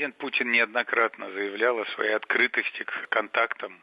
Президент Путин неоднократно заявлял о своей открытости к контактам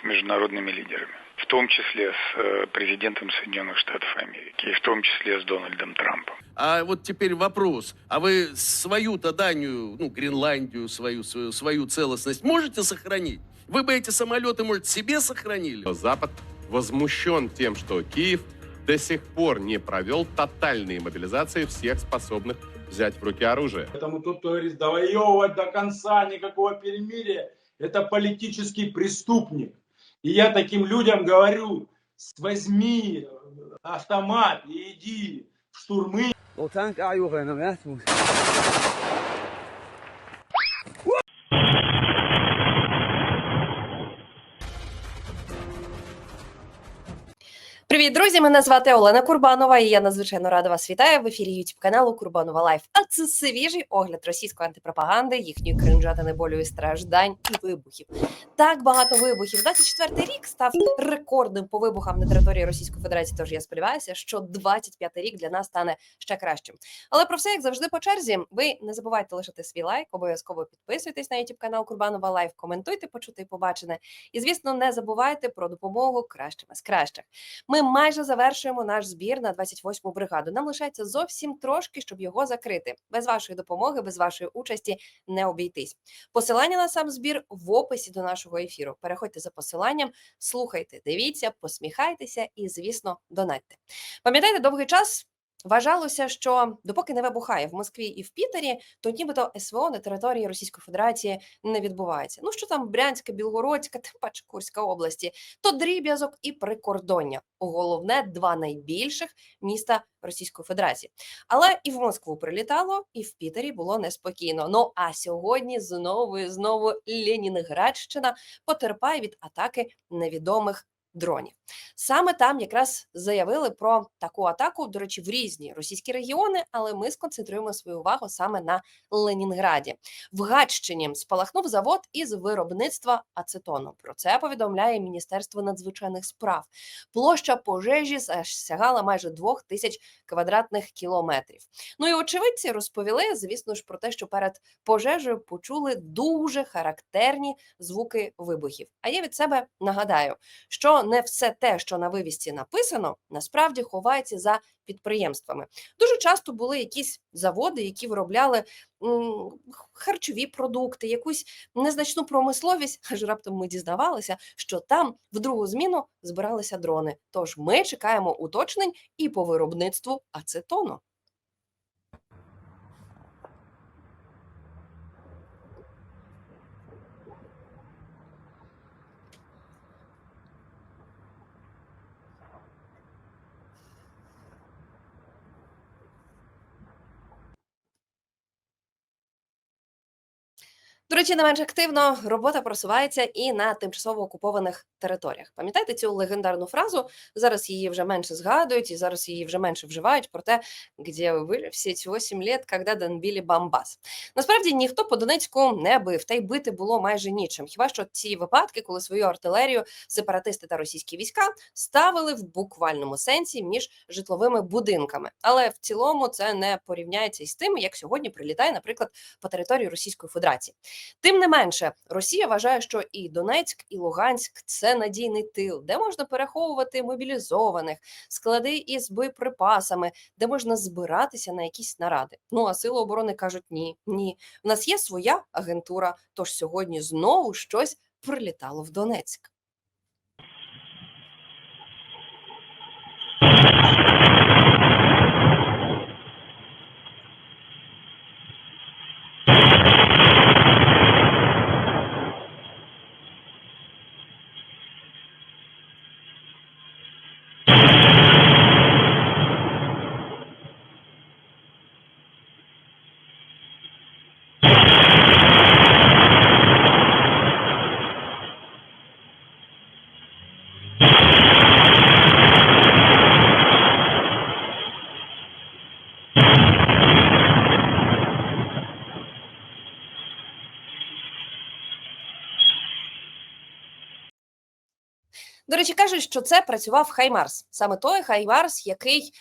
с международными лидерами, в том числе с э, президентом Соединенных Штатов Америки, и в том числе с Дональдом Трампом. А вот теперь вопрос. А вы свою-то Данию, ну, Гренландию, свою, свою, свою целостность можете сохранить? Вы бы эти самолеты, может, себе сохранили? Запад возмущен тем, что Киев до сих пор не провел тотальные мобилизации всех способных взять в руки оружие. Поэтому тот, кто говорит, довоевывать до конца, никакого перемирия, это политический преступник. И я таким людям говорю, возьми автомат и иди в штурмы, Привіт, друзі! Мене звати Олена Курбанова, і я надзвичайно рада вас вітаю в ефірі youtube каналу Курбанова Лайф. А це свіжий огляд російської антипропаганди, їхньої кринжатини болю і страждань і вибухів. Так багато вибухів. 24-й рік став рекордним по вибухам на території Російської Федерації. Тож я сподіваюся, що 25-й рік для нас стане ще кращим. Але про все як завжди по черзі. Ви не забувайте лишити свій лайк, обов'язково підписуйтесь на youtube канал Курбанова Лайф, коментуйте, почути і побачене. І звісно, не забувайте про допомогу кращим з кращих. Ми майже завершуємо наш збір на 28-му бригаду. Нам лишається зовсім трошки, щоб його закрити. Без вашої допомоги, без вашої участі не обійтись. Посилання на сам збір в описі до нашого ефіру. Переходьте за посиланням, слухайте, дивіться, посміхайтеся і, звісно, донатьте. Пам'ятаєте, довгий час. Вважалося, що допоки не вибухає в Москві і в Пітері, то нібито СВО на території Російської Федерації не відбувається. Ну що там Брянська, Білгородська, тим паче Курська області, то дріб'язок і прикордоння. Головне, два найбільших міста Російської Федерації. Але і в Москву прилітало, і в Пітері було неспокійно. Ну а сьогодні знову і знову Ленінградщина потерпає від атаки невідомих дронів. Саме там якраз заявили про таку атаку, до речі, в різні російські регіони, але ми сконцентруємо свою увагу саме на Ленінграді. В Гатчині спалахнув завод із виробництва ацетону. Про це повідомляє Міністерство надзвичайних справ. Площа пожежі сягала майже двох тисяч квадратних кілометрів. Ну і очевидці розповіли, звісно ж, про те, що перед пожежею почули дуже характерні звуки вибухів. А я від себе нагадаю, що не все те, що на вивісці написано, насправді ховається за підприємствами. Дуже часто були якісь заводи, які виробляли харчові продукти, якусь незначну промисловість. Аж раптом ми дізнавалися, що там в другу зміну збиралися дрони. Тож ми чекаємо уточнень і по виробництву ацетону. До речі, не менш активно робота просувається і на тимчасово окупованих територіях. Пам'ятаєте цю легендарну фразу? Зараз її вже менше згадують і зараз її вже менше вживають про те, де ви всі ці 8 літ, коли донбили Бамбас. Насправді ніхто по Донецьку не бив, та й бити було майже нічим. Хіба що ці випадки, коли свою артилерію сепаратисти та російські війська ставили в буквальному сенсі між житловими будинками. Але в цілому це не порівняється із тим, як сьогодні прилітає, наприклад, по території Російської Федерації. Тим не менше, Росія вважає, що і Донецьк, і Луганськ це надійний тил, де можна переховувати мобілізованих, склади із боєприпасами, де можна збиратися на якісь наради. Ну а сили оборони кажуть: ні, ні. В нас є своя агентура. Тож сьогодні знову щось прилітало в Донецьк. Речі, кажуть, що це працював Хаймарс, саме той Хаймарс, який,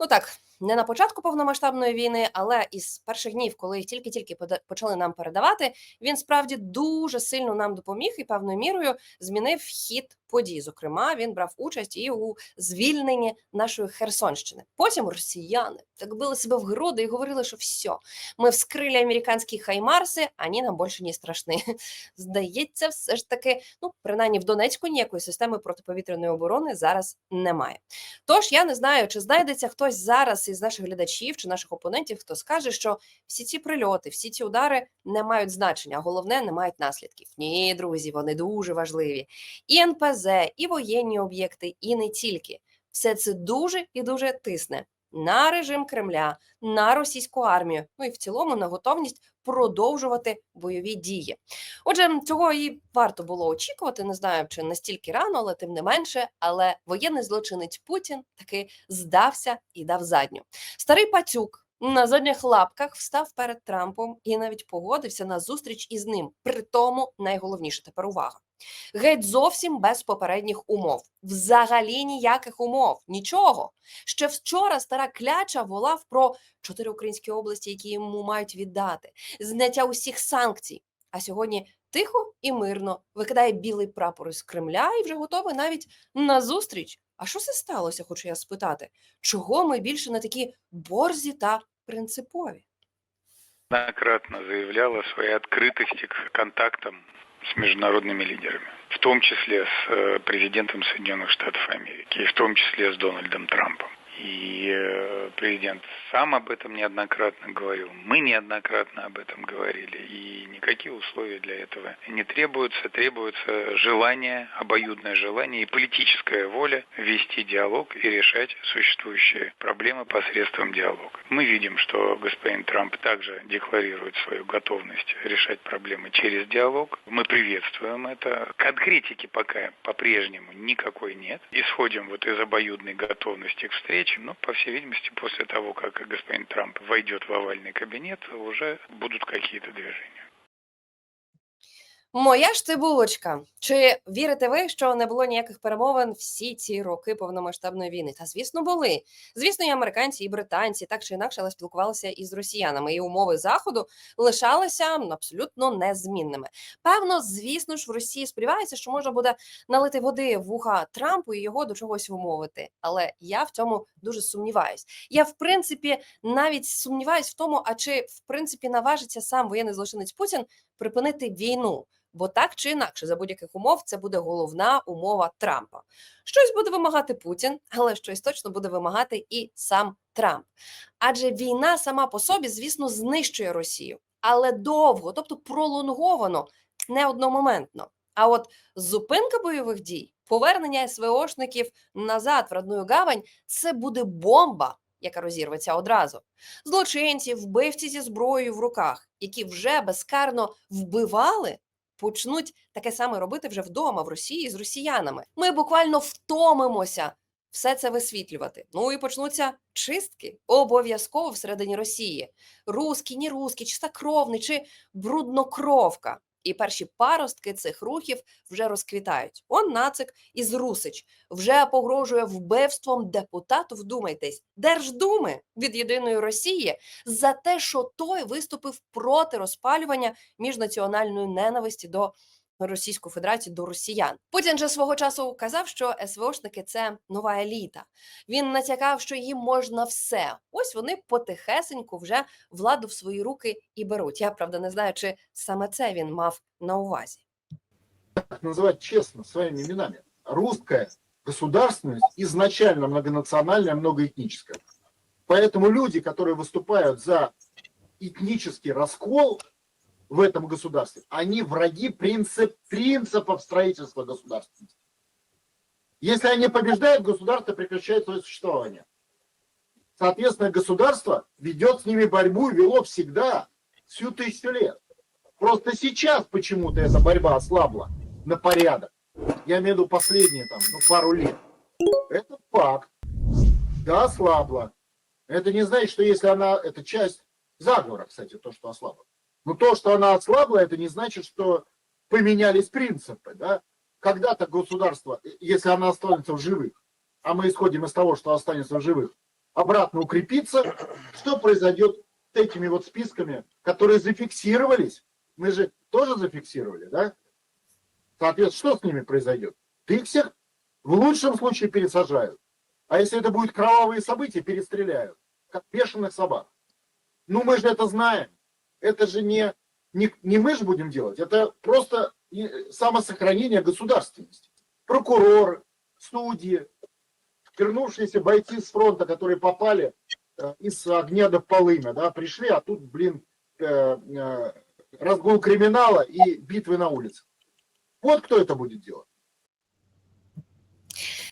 ну так, не на початку повномасштабної війни, але із перших днів, коли їх тільки-тільки почали нам передавати, він справді дуже сильно нам допоміг і певною мірою змінив хід подій. Зокрема, він брав участь і у звільненні нашої Херсонщини. Потім росіяни так били себе в груди і говорили, що все, ми вскрили американські хаймарси, ані нам більше не страшні. Здається, все ж таки, ну принаймні в Донецьку ніякої системи протиповітряної оборони зараз немає. Тож я не знаю, чи знайдеться хтось зараз із наших глядачів чи наших опонентів, хто скаже, що всі ці прильоти, всі ці удари не мають значення, а головне не мають наслідків. Ні, друзі, вони дуже важливі. І НПЗ, і воєнні об'єкти, і не тільки. Все це дуже і дуже тисне на режим Кремля, на російську армію, ну і в цілому на готовність продовжувати бойові дії. Отже, цього і варто було очікувати. Не знаю, чи настільки рано, але тим не менше. Але воєнний злочинець Путін таки здався і дав задню. Старий пацюк на задніх лапках встав перед Трампом і навіть погодився на зустріч із ним. При тому найголовніше тепер увага. Геть зовсім без попередніх умов. Взагалі ніяких умов, нічого. Ще вчора стара кляча волав про чотири українські області, які йому мають віддати, зняття усіх санкцій. А сьогодні тихо і мирно викидає білий прапор із Кремля і вже готовий навіть на зустріч. А що це сталося, хочу я спитати? Чого ми більше не такі борзі та принципові? Неоднократно заявлял о своей открытости к контактам с международными лидерами, в том числе с э, президентом Соединенных Штатов Америки, и в том числе с Дональдом Трампом. И э, президент сам об этом неоднократно говорил, мы неоднократно об этом говорили, и никакие условия для этого не требуются, требуется желание, обоюдное желание и политическая воля вести диалог и решать существующие проблемы посредством диалога. Мы видим, что господин Трамп также декларирует свою готовность решать проблемы через диалог. Мы приветствуем это. Конкретики пока по-прежнему никакой нет. Исходим вот из обоюдной готовности к встрече, но, по всей видимости, после того, как господин Трамп войдет в овальный кабинет, уже будут какие-то движения. Моя ж ти булочка. Чи вірите ви, що не було ніяких перемовин всі ці роки повномасштабної війни? Та звісно, були. Звісно, і американці, і британці так чи інакше але спілкувалися із росіянами, і умови заходу лишалися абсолютно незмінними. Певно, звісно ж, в Росії сподіваються, що можна буде налити води в вуха Трампу і його до чогось вмовити. Але я в цьому дуже сумніваюсь. Я в принципі навіть сумніваюсь в тому, а чи в принципі наважиться сам воєнний злочинець Путін припинити війну. Бо так чи інакше, за будь-яких умов, це буде головна умова Трампа. Щось буде вимагати Путін, але щось точно буде вимагати і сам Трамп. Адже війна сама по собі, звісно, знищує Росію, але довго, тобто пролонговано, не одномоментно. А от зупинка бойових дій, повернення СВОшників назад в родную гавань це буде бомба, яка розірветься одразу. Злочинці, вбивці зі зброєю в руках, які вже безкарно вбивали, почнуть таке саме робити вже вдома в Росії з росіянами. Ми буквально втомимося все це висвітлювати. Ну і почнуться чистки обов'язково всередині Росії. Руські, ні руські, чистокровний чи бруднокровка. І перші паростки цих рухів вже розквітають. Он нацик із Русич вже погрожує вбивством депутату. Вдумайтесь, Держдуми від єдиної Росії за те, що той виступив проти розпалювання міжнаціональної ненависті до Російської Федерації до росіян. Путін же свого часу казав, що СВОшники це нова еліта. Він натякав, що їм можна все. Ось вони потихесеньку вже владу в свої руки і беруть. Я правда не знаю, чи саме це він мав на увазі. называть честно своими именами. Русская государственность изначально многонациональная, многоэтническая. Поэтому люди, которые выступают за этнический раскол в этом государстве, они враги принцип, принципов строительства государственности. Если они побеждают, государство прекращает свое существование. Соответственно, государство ведет с ними борьбу и вело всегда, всю тысячу лет. Просто сейчас почему-то эта борьба ослабла на порядок. Я имею в виду последние там, ну, пару лет. Это факт. Да, ослабла. Это не значит, что если она, это часть заговора, кстати, то, что ослабла. Но то, что она ослабла, это не значит, что поменялись принципы, да. Когда-то государство, если она останется в живых, а мы исходим из того, что останется в живых, обратно укрепиться, что произойдет с этими вот списками, которые зафиксировались? Мы же тоже зафиксировали, да? Соответственно, что с ними произойдет? Ты их всех в лучшем случае пересажают. А если это будет кровавые события, перестреляют, как бешеных собак. Ну, мы же это знаем. Это же не, не, не мы же будем делать, это просто и самосохранение государственности. Прокуроры, судьи, вернувшиеся бойцы с фронта, которые попали э, из огня до полымя, да, пришли, а тут, блин, э, э, разгул криминала и битвы на улице. Вот кто это будет делать.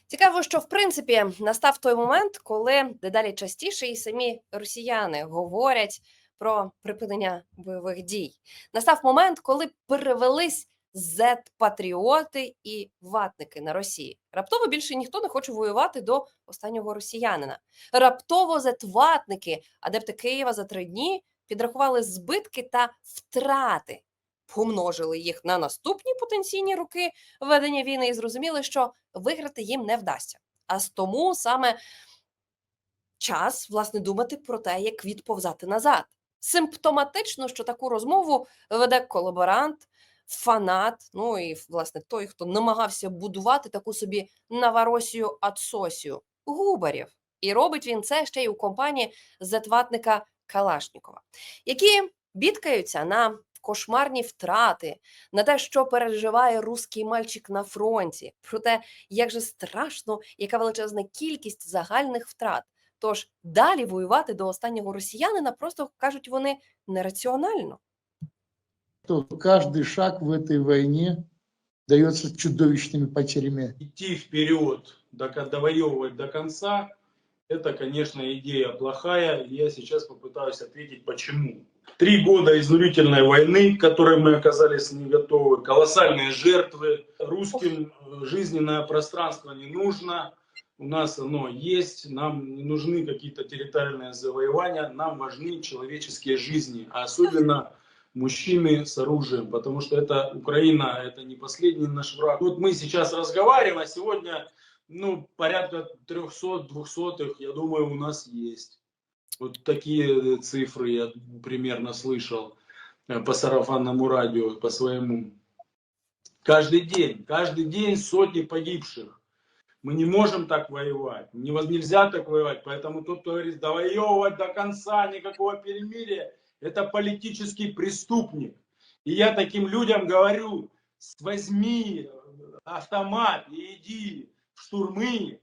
Цікаво, що в принципі настав той момент, коли дедалі частіше і самі росіяни говорять про припинення бойових дій. Настав момент, коли перевелись зет-патріоти і ватники на Росії. Раптово більше ніхто не хоче воювати до останнього росіянина. Раптово зет-ватники, адепти Києва за три дні підрахували збитки та втрати, помножили їх на наступні потенційні роки ведення війни і зрозуміли, що виграти їм не вдасться. А з тому саме час власне думати про те, як відповзати назад. Симптоматично, що таку розмову веде колаборант, фанат, ну і власне той, хто намагався будувати таку собі Новоросію Ацосію Губарів. І робить він це ще й у компанії зетватника Калашнікова, які бідкаються на кошмарні втрати, на те, що переживає руський мальчик на фронті, про те, як же страшно, яка величезна кількість загальних втрат. Тож далі воювати до останнього росіянина просто кажуть вони нераціонально. что каждый шаг в этой войне дается с чудовищными потерями. идти вперед, до- довоевывать до конца, это, конечно, идея плохая. И я сейчас попытаюсь ответить, почему. Три года изнурительной войны, к которой мы оказались не готовы, колоссальные жертвы, русским э, жизненное пространство не нужно, у нас оно есть, нам не нужны какие-то территориальные завоевания, нам важны человеческие жизни, а особенно мужчины с оружием, потому что это Украина, это не последний наш враг. Вот мы сейчас разговариваем, а сегодня ну, порядка 300-200, я думаю, у нас есть. Вот такие цифры я примерно слышал э, по сарафанному радио, по своему. Каждый день, каждый день сотни погибших. Мы не можем так воевать, нельзя так воевать. Поэтому тот, кто говорит, довоевывать до конца, никакого перемирия, это политический преступник. И я таким людям говорю, возьми э, автомат и иди в штурмы,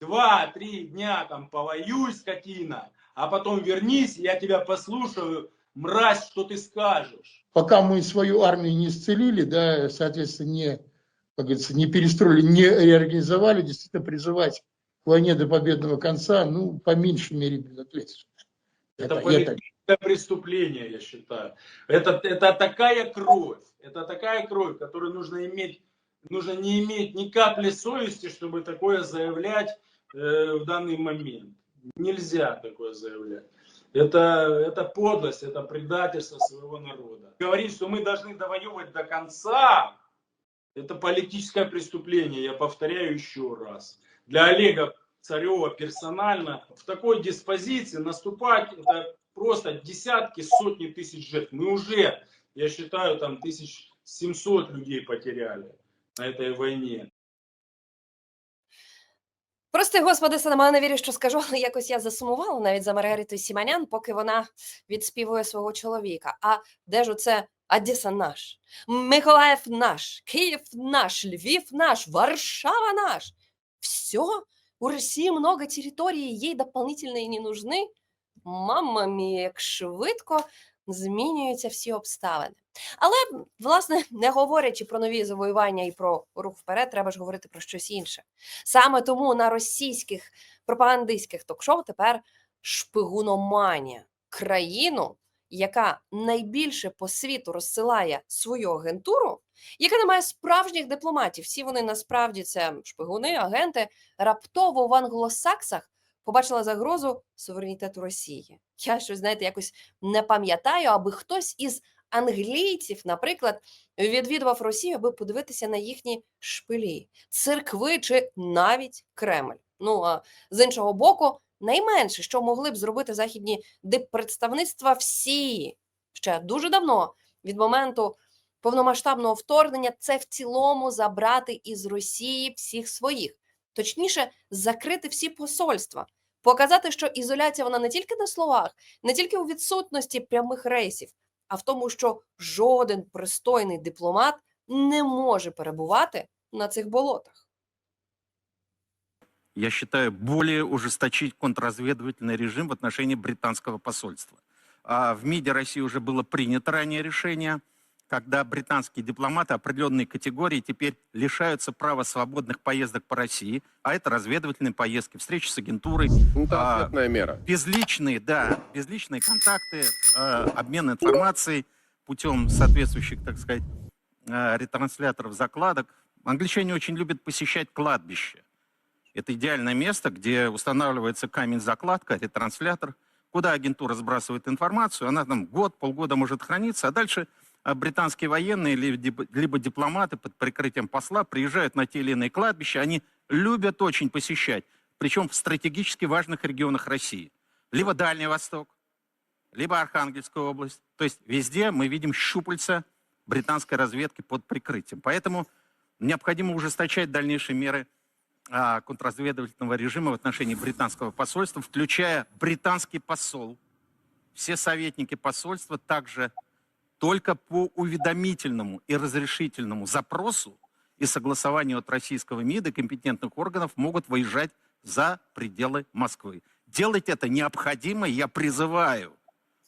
два-три дня там повоюй, скотина, а потом вернись, я тебя послушаю, мразь, что ты скажешь. Пока мы свою армию не исцелили, да, соответственно, не, как говорится, не перестроили, не реорганизовали, действительно призывать к войне до победного конца, ну, по меньшей мере, безответственно. Это Это- Это преступление, я считаю. Это, это такая кровь, это такая кровь, которую нужно иметь, нужно не иметь ни капли совести, чтобы такое заявлять э, в данный момент. Нельзя такое заявлять. Это, это подлость, это предательство своего народа. Говорить, что мы должны довоевывать до конца, это политическое преступление, я повторяю еще раз. Для Олега Царева персонально в такой диспозиции наступать, это просто десятки, сотни тысяч жертв. Мы уже, я считаю, там 1700 людей потеряли на этой войне. Прости, господи, сама не вірю, що скажу, але якось я засумувала навіть за Маргаритою Сіманян, поки вона відспівує свого чоловіка. А де ж оце Одеса наш, Миколаїв наш, Київ наш, Львів наш, Варшава наш. Все, у Росії много території, їй дополнительно не нужны. Мама мія, як швидко змінюються всі обставини. Але, власне, не говорячи про нові завоювання і про рух вперед, треба ж говорити про щось інше. Саме тому на російських пропагандистських ток-шоу тепер шпигуноманія країну, яка найбільше по світу розсилає свою агентуру, яка не має справжніх дипломатів. Всі вони насправді це шпигуни, агенти. Раптово в англосаксах побачила загрозу суверенітету Росії. Я щось знаєте, якось не пам'ятаю, аби хтось із англійців, наприклад, відвідував Росію, аби подивитися на їхні шпилі, церкви чи навіть Кремль. Ну а з іншого боку, найменше, що могли б зробити західні диппредставництва всі ще дуже давно, від моменту повномасштабного вторгнення, це в цілому забрати із Росії всіх своїх, точніше, закрити всі посольства, показати, що ізоляція вона не тільки на словах, не тільки у відсутності прямих рейсів, а в тому, що жоден пристойний дипломат не може перебувати на цих болотах. Я считаю, более ужесточить контрразведывательный режим в отношении британского посольства. А в МИДе России уже было принято ранее решение, когда британские дипломаты определенной категории теперь лишаются права свободных поездок по России, а это разведывательные поездки, встречи с агентурой, Ну, это А, ответная мера. безличные, да, безличные контакты, э, обмен информацией путем соответствующих, так сказать, ретрансляторов закладок. Англичане очень любят посещать кладбище. Это идеальное место, где устанавливается камень-закладка, ретранслятор, куда агентура сбрасывает информацию, она там год, полгода может храниться, а дальше а, британские военные либо дипломаты под прикрытием посла приезжают на те или иные кладбища, они любят очень посещать, причем в стратегически важных регионах России. Либо Дальний Восток, либо Архангельская область. То есть везде мы видим щупальца британской разведки под прикрытием. Поэтому необходимо ужесточать дальнейшие меры контрразведывательного режима в отношении британского посольства, включая британский посол. Все советники посольства также только по уведомительному и разрешительному запросу и согласованию от российского МИДа компетентных органов могут выезжать за пределы Москвы. Делать это необходимо, я призываю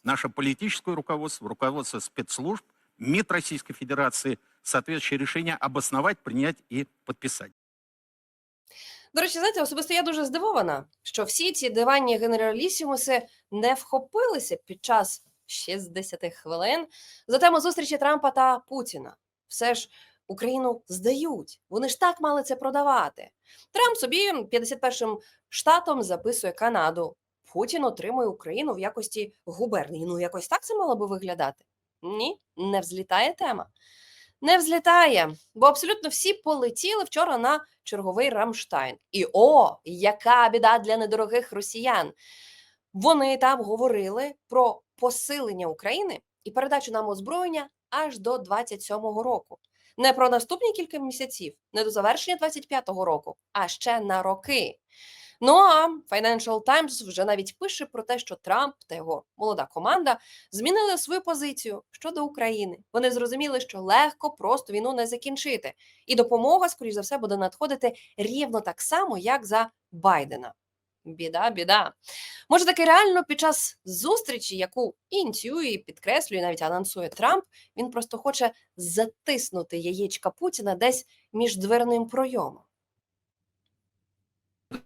наше политическое руководство, руководство спецслужб, МИД Российской Федерации соответствующее решение обосновать, принять и подписать. До речі, знаєте, особисто я дуже здивована, що всі ці диванні генералісімуси не вхопилися під час 60 хвилин за тему зустрічі Трампа та Путіна. Все ж Україну здають. Вони ж так мали це продавати. Трамп собі 51-м штатом записує Канаду. Путін отримує Україну в якості губернії. Ну, якось так це мало би виглядати. Ні, не взлітає тема. Не взлітає, бо абсолютно всі полетіли вчора на черговий Рамштайн. І о, яка біда для недорогих росіян! Вони там говорили про посилення України і передачу нам озброєння аж до 27-го року. Не про наступні кілька місяців, не до завершення 25-го року, а ще на роки. Ну а Financial Times вже навіть пише про те, що Трамп та його молода команда змінили свою позицію щодо України. Вони зрозуміли, що легко просто війну не закінчити, і допомога, скоріш за все, буде надходити рівно так само, як за Байдена. Біда, біда. Може, таки реально під час зустрічі, яку ініціює, підкреслює, навіть анонсує Трамп, він просто хоче затиснути яєчка Путіна десь між дверним пройомом.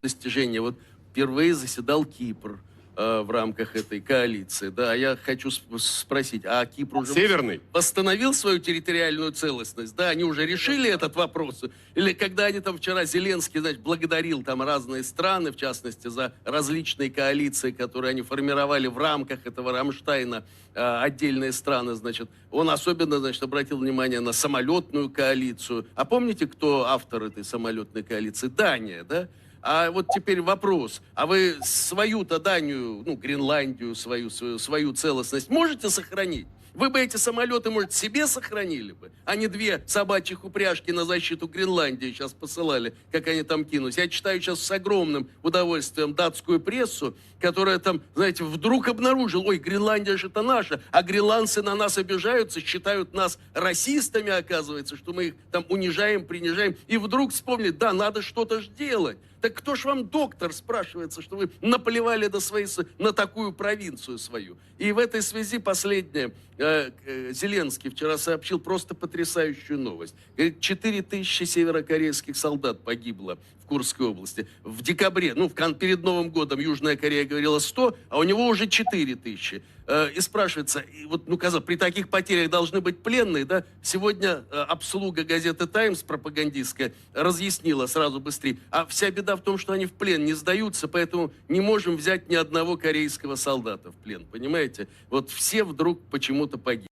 Достижение. Вот впервые заседал Кипр э, в рамках этой коалиции. Да, я хочу сп- спросить, а Кипр уже Северный. восстановил свою территориальную целостность? Да, они уже решили этот вопрос? Или когда они там вчера, Зеленский, значит, благодарил там разные страны, в частности, за различные коалиции, которые они формировали в рамках этого Рамштайна, э, отдельные страны, значит, он особенно, значит, обратил внимание на самолетную коалицию. А помните, кто автор этой самолетной коалиции? Дания, да? А вот теперь вопрос. А вы свою-то Данию, ну, Гренландию, свою, свою, свою целостность можете сохранить? Вы бы эти самолеты, может, себе сохранили бы, а не две собачьих упряжки на защиту Гренландии сейчас посылали, как они там кинулись. Я читаю сейчас с огромным удовольствием датскую прессу, которая там, знаете, вдруг обнаружила, ой, Гренландия же это наша, а гренландцы на нас обижаются, считают нас расистами, оказывается, что мы их там унижаем, принижаем. И вдруг вспомнили, да, надо что-то ж делать. Так кто ж вам доктор, спрашивается, что вы наплевали на, свои, с- на такую провинцию свою? И в этой связи последнее. Э, э, Зеленский вчера сообщил просто потрясающую новость. Говорит, 4 тысячи северокорейских солдат погибло в Курской области. В декабре, ну, в, кон- перед Новым годом Южная Корея говорила 100, а у него уже 4 тысячи. Э, И спрашивается, и вот, ну, казалось, при таких потерях должны быть пленные, да? Сегодня э, обслуга газеты «Таймс» пропагандистская разъяснила сразу быстрее. А вся беда в том, что они в плен не сдаются, поэтому не можем взять ни одного корейского солдата в плен, понимаете? Вот все вдруг почему-то погибли.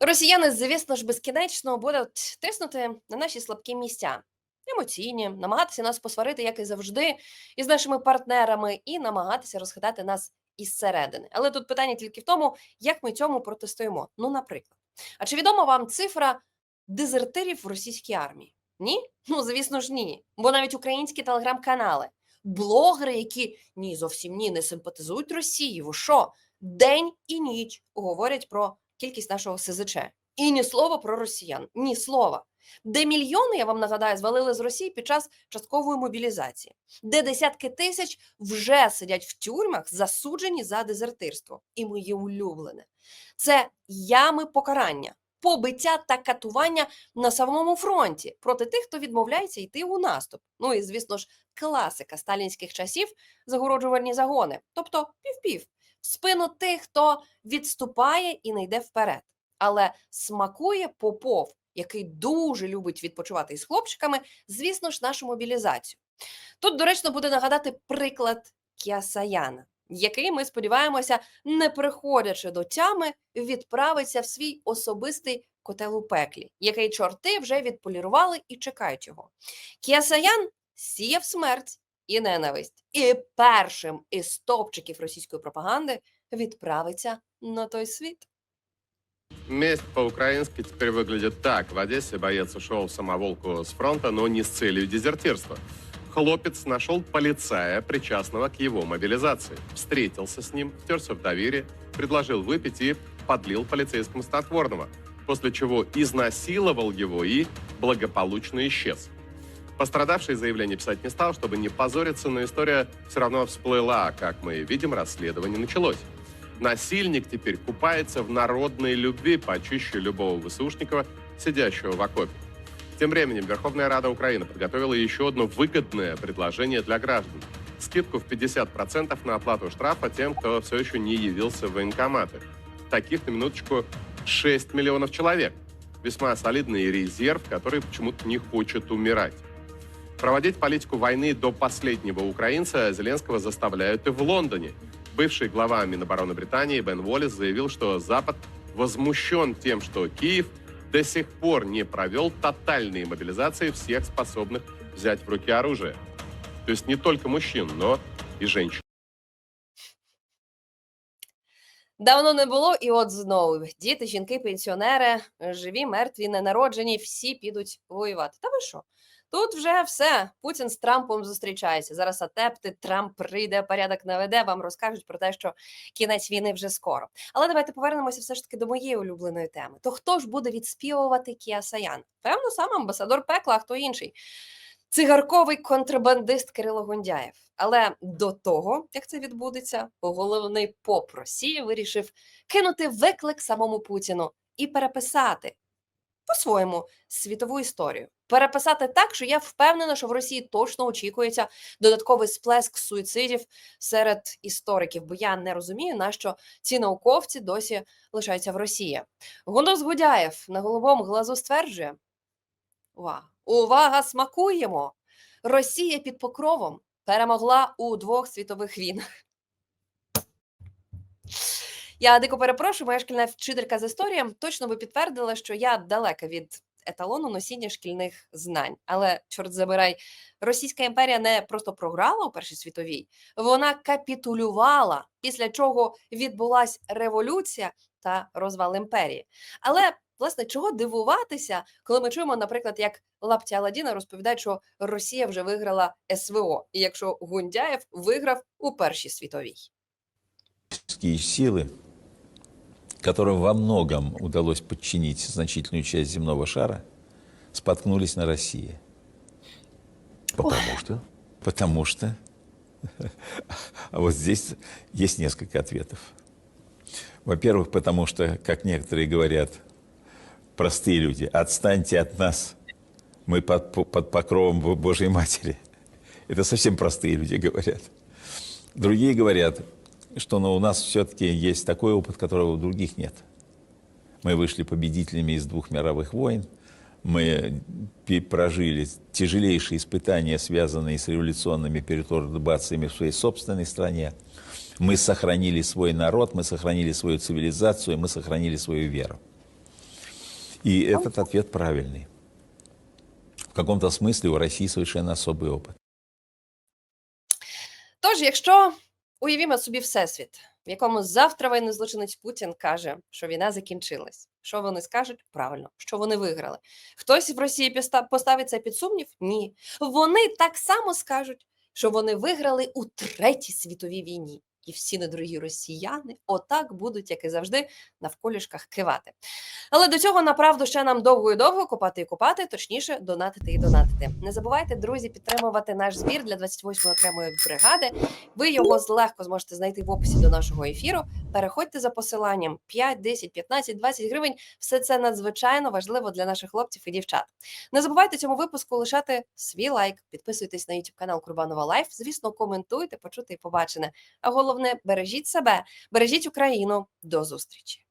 Росіяни, звісно ж, безкінечно будуть тиснути на наші слабкі місця. Емоційні, намагатися нас посварити, як і завжди, із нашими партнерами, і намагатися розхитати нас із середини. Але тут питання тільки в тому, як ми цьому протистоїмо. Ну, наприклад, а чи відома вам цифра дезертирів в російській армії? Ні? Ну, звісно ж, ні. Бо навіть українські телеграм-канали, блогери, які ні, зовсім ні, не симпатизують Росії, ви що? День і ніч говорять про кількість нашого СЗЧ. І ні слова про росіян, ні слова. Де мільйони, я вам нагадаю, звалили з Росії під час часткової мобілізації, де десятки тисяч вже сидять в тюрмах, засуджені за дезертирство. І моє улюблене це ями покарання, побиття та катування на самому фронті проти тих, хто відмовляється йти у наступ. Ну і звісно ж, класика сталінських часів загороджувальні загони, тобто пів-пів, спину тих, хто відступає і не йде вперед. Але смакує Попов, який дуже любить відпочивати із хлопчиками, звісно ж, нашу мобілізацію. Тут доречно буде нагадати приклад Кіасаяна, який ми сподіваємося, не приходячи до тями, відправиться в свій особистий котел у пеклі, який чорти вже відполірували і чекають його. Кіасаян сіяв смерть і ненависть, і першим із топчиків російської пропаганди відправиться на той світ. Месть по-украински теперь выглядит так. В Одессе боец ушел в самоволку с фронта, но не с целью дезертирства. Хлопец нашел полицая, причастного к его мобилизации. Встретился с ним, втерся в доверие, предложил выпить и подлил полицейскому снотворного, после чего изнасиловал его и благополучно исчез. Пострадавший заявление писать не стал, чтобы не позориться, но история все равно всплыла. Как мы видим, расследование началось. Насильник теперь купается в народной любви почище любого ВСУшника, сидящего в окопе. Тем временем Верховная Рада Украины подготовила еще одно выгодное предложение для граждан. Скидку в 50% на оплату штрафа тем, кто все еще не явился в военкоматы. Таких, на минуточку, 6 миллионов человек. Весьма солидный резерв, который почему-то не хочет умирать. Проводить политику войны до последнего украинца Зеленского заставляют и в Лондоне. Бывший глава Минобороны Британии Бен Уоллес заявил, что Запад возмущен тем, что Киев до сих пор не провел тотальные мобилизации всех способных взять в руки оружие. То есть не только мужчин, но и женщин. Давно не було, і от знову діти, жінки, пенсіонери, живі, мертві, ненароджені, всі підуть воювати. Та ви що? Тут вже все. Путін з Трампом зустрічається. Зараз атепти, Трамп прийде, порядок наведе, вам розкажуть про те, що кінець війни вже скоро. Але давайте повернемося все ж таки до моєї улюбленої теми. То хто ж буде відспівувати Кіасаян? Певно, сам амбасадор пекла, а хто інший. Цигарковий контрабандист Кирило Гундяєв. Але до того, як це відбудеться, головний поп Росії вирішив кинути виклик самому Путіну і переписати по-своєму світову історію. Переписати так, що я впевнена, що в Росії точно очікується додатковий сплеск суїцидів серед істориків, бо я не розумію, на що ці науковці досі лишаються в Росії. Гундос Гудяєв на голубому глазу стверджує: Ува, увага, смакуємо! Росія під покровом перемогла у двох світових війнах. Я дико перепрошую, моя шкільна вчителька з історії точно би підтвердила, що я далека від еталону носіння шкільних знань. Але, чорт забирай, Російська імперія не просто програла у Першій світовій, вона капітулювала, після чого відбулася революція та розвал імперії. Але власне чого дивуватися, коли ми чуємо, наприклад, як лапті Аладдіна розповідають, що Росія вже виграла СВО, і якщо Гундяєв виграв у Першій світовій. силы, которым во многом удалось подчинить значительную часть земного шара, споткнулись на России. Потому что? Потому что... А вот здесь есть несколько ответов. Во-первых, потому что, как некоторые говорят, простые люди, отстаньте от нас, мы под, под покровом Бо- Божьей Матери. Это совсем простые люди говорят. Другие говорят, что ну, у нас все-таки есть такой опыт, которого у других нет. Мы вышли победителями из двух мировых войн, мы прожили тяжелейшие испытания, связанные с революционными перетурбациями в своей собственной стране. Мы сохранили свой народ, мы сохранили свою цивилизацию, мы сохранили свою веру. И этот ответ правильный. В каком-то смысле у России совершенно особый опыт. Тож, якщо уявімо собі всесвіт, в якому завтра воєнний злочинець Путін каже, що війна закінчилась. Що вони скажуть? Правильно, що вони виграли. Хтось в Росії поставить це під сумнів? Ні. Вони так само скажуть, що вони виграли у третій світовій війні. І всі недорогі росіяни отак будуть, як і завжди, навколішках кивати. Але до цього направду ще нам довго і довго копати і копати, точніше, донатити і донатити. Не забувайте, друзі, підтримувати наш збір для 28-ї окремої бригади. Ви його легко зможете знайти в описі до нашого ефіру. Переходьте за посиланням 5, 10, 15, 20 гривень. Все це надзвичайно важливо для наших хлопців і дівчат. Не забувайте цьому випуску лишати свій лайк, підписуйтесь на YouTube канал Курбанова Лайф. Звісно, коментуйте, почути і побачене. А головне, бережіть себе, бережіть Україну. До зустрічі.